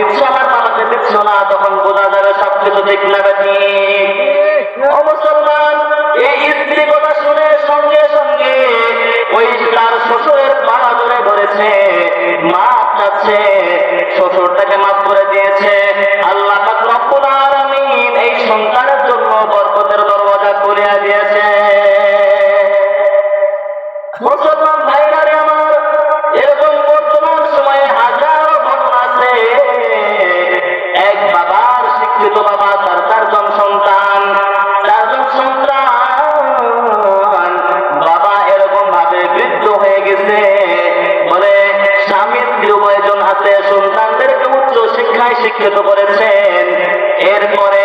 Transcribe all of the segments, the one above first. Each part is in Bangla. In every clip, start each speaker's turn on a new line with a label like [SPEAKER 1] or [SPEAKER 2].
[SPEAKER 1] দিচ্ছ আমার বাবাকে দিচ্ছ না তখন বোঝা যাবে সবকিছু ঠিক ও মুসলমান, এই স্ত্রী কথা শুনে সঙ্গে সঙ্গে ওই তার শ্বশুরের পা ধরে ধরেছে মাপ চাচ্ছে শ্বশুরটাকে মাফ করে দিয়েছে। শিক্ষায় করেছেন। এরপরে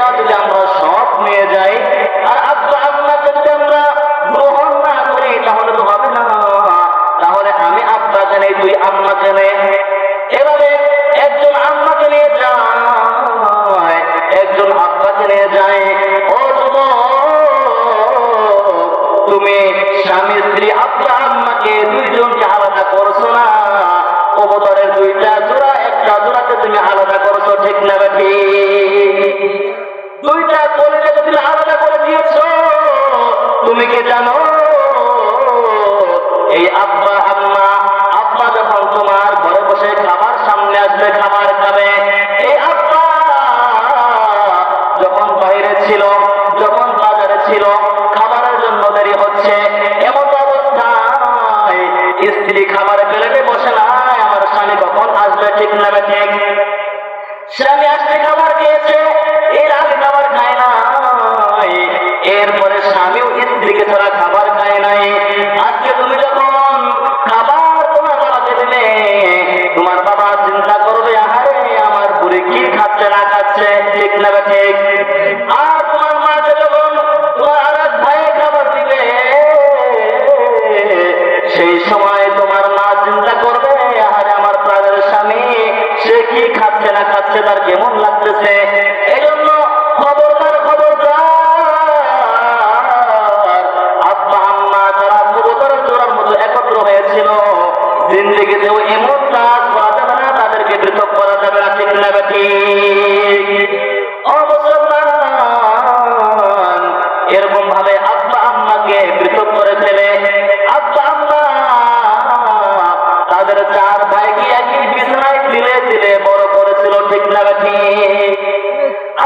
[SPEAKER 1] জায়গা যদি আমরা সব নিয়ে যাই, আর আব্বা আম্মাকে যদি আমরা গ্রহণ না করি, তাহলে তো হবে না। তাহলে আমি আব্বাকে নেই তুই আম্মাকে নে এভাবে একজন আম্মাকে নিয়ে যায়, একজন আব্বাকে নিয়ে যায়। ও তুমি স্বামী, স্ত্রী, আব্বা, আম্মাকে দুইজনকে আলাদা করছ না? কবতরের দুইটা জোড়া, একটা জোড়াকে তুমি আলাদা করছ, ঠিক না বেঠি দুইটা কলিকে তুমি আলাদা করে দিয়েছ, তুমি কি জানো? এই আব্বা আম্মা, আব্বা যখন তোমার ঘরে বসে খাবার সামনে আসবে, খাবার খাবে, এই আব্বা যখন বাইরে ছিল, যখন বাজারে ছিল, খাবারের জন্য দেরি হচ্ছে, এমন অবস্থায় স্ত্রী খাবারের প্লেটে বসে না আমার স্বামী কখন আসবে ঠিক না ঠিক? স্বামী আসতে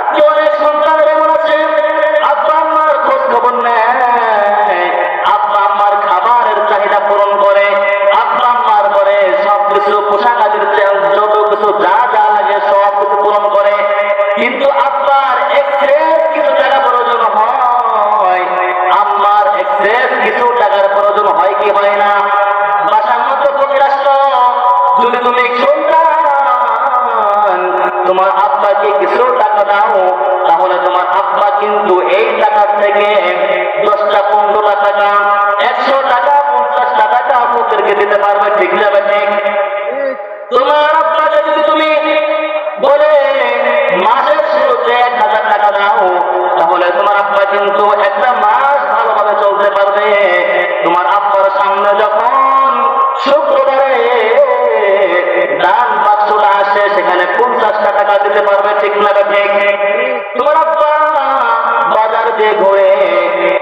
[SPEAKER 1] আজকে কিন্তু এই টাকার থেকে দশটা, পনেরোটা টাকা, একশো টাকা পঞ্চাশটা টাকা আপনাদেরকে দিতে পারবে, ঠিক যাবে ঠিক তোমার আব্বাকে যদি তুমি বলে, মাসের শুরুতে এক হাজার টাকা দাও, তাহলে তোমার আব্বা কিন্তু একটা মাস ভালোভাবে চলতে পারবে। তোমার আব্বার সামনে যখন শুক্রবারে দান বাক্সটা আসে, সেখানে পঞ্চাশটা টাকা দিতে পারবে, ঠিক না ঠিক তোমার আব্বা দিয়ে ঘুরে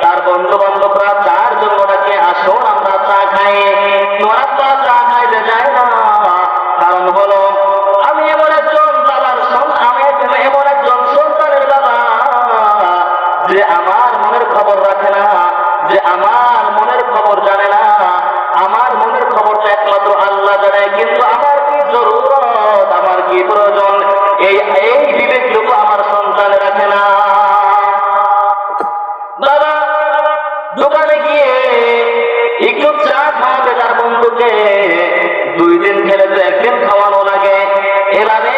[SPEAKER 1] তার বন্ধু বান্ধবরা চার জন্য ডাকে আসো আমরা চা খাই। তোমার তো চা খাইতে যায় না। কারণ হলো, আমি এমন একজন বাবার আমি এমন একজন সন্তানের বাবা যে আমার বন্ধুকে দুই দিন খেলে তো একদিন খাওয়ানো লাগে। এভাবে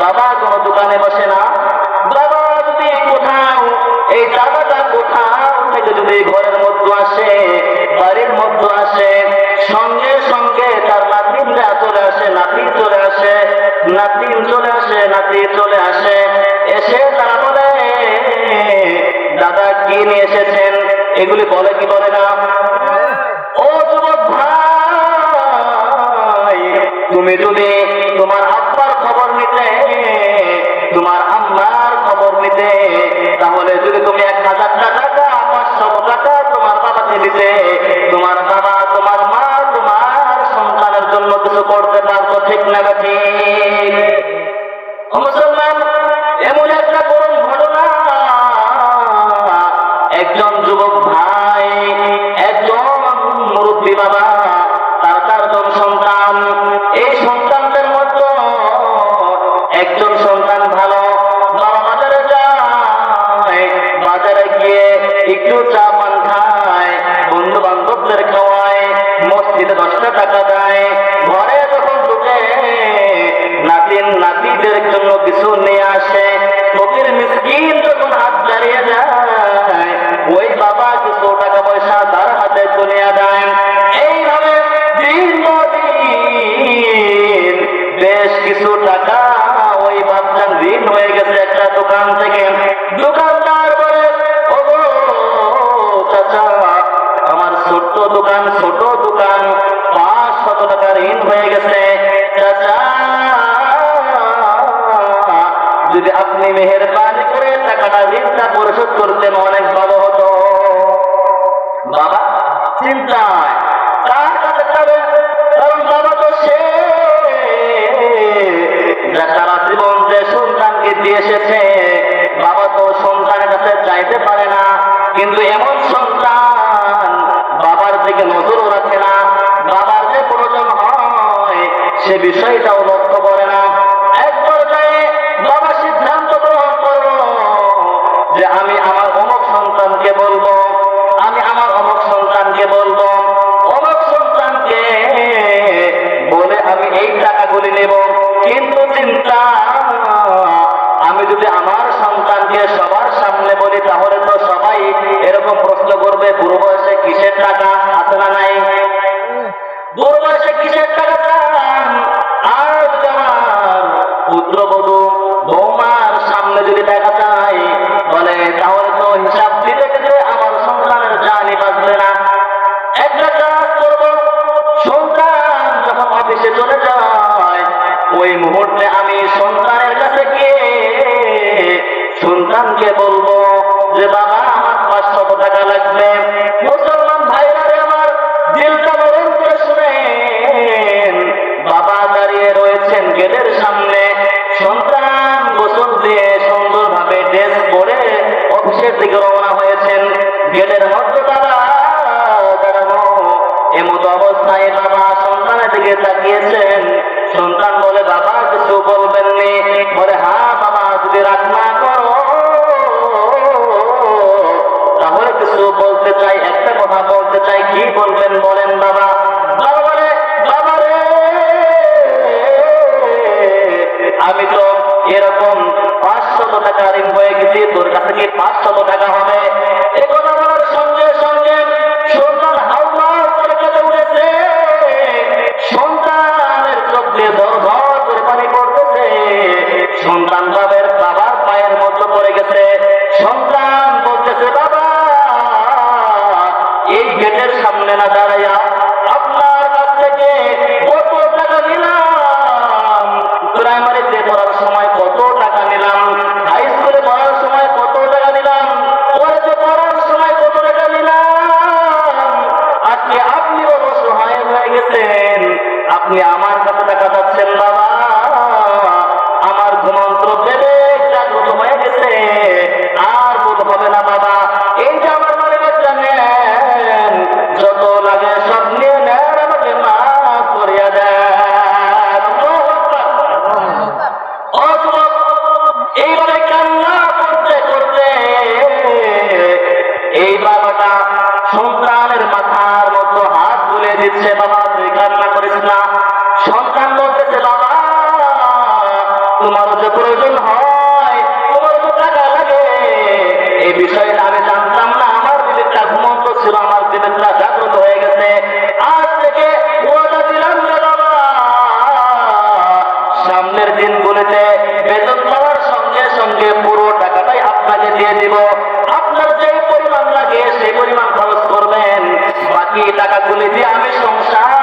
[SPEAKER 1] বাবা কোনো দোকানে বসে না। বাবা যদি কোথাও, এই দাদাটা কোথাও থেকে যদি ঘরের মধ্যে আসে, বাড়ির মধ্যে আসে, সঙ্গে সঙ্গে তার নাতিনরা চলে আসে, নাতি চলে আসে, নাতিন চলে আসে, নাতি চলে আসে। এসে তারা বলে, দাদা, কি নিয়ে এসেছেন? এগুলি বলে কি বলে না? হ্যাঁ। ও যুবক ভাই তুমি যদি মিসকিনদের জন্য কিছু নিয়ে আসে। ফকির মিসকিন যখন হাত বাড়িয়ে যায় আপনি মেহরবানি করে টাকাটা ঋণটা পরিশোধ করতেন অনেক ভালো হতো। বাবা, চিন্তায় সন্তানকে বাবা তো সন্তানের কাছে চাইতে পারে না। কিন্তু এমন সন্তান বাবার দিকে রাখে না। বাবার যে প্রয়োজন হয়, সে বিষয়টাও এই টাকাগুলি নেব। কিন্তু চিন্তা, আমি যদি আমার সন্তানকে সবার সামনে বলি, তাহলে তো সবাই এরকম প্রশ্ন করবে পূর্ব বয়সে কিসের টাকা? আছে না নাই? গেটের বলতেছে বাবা তুই কান্না করিস না। সন্তান বলতেছে বাবা তোমার যে প্রয়োজন বাকি টাকাগুলি দিয়ে আমি সংসার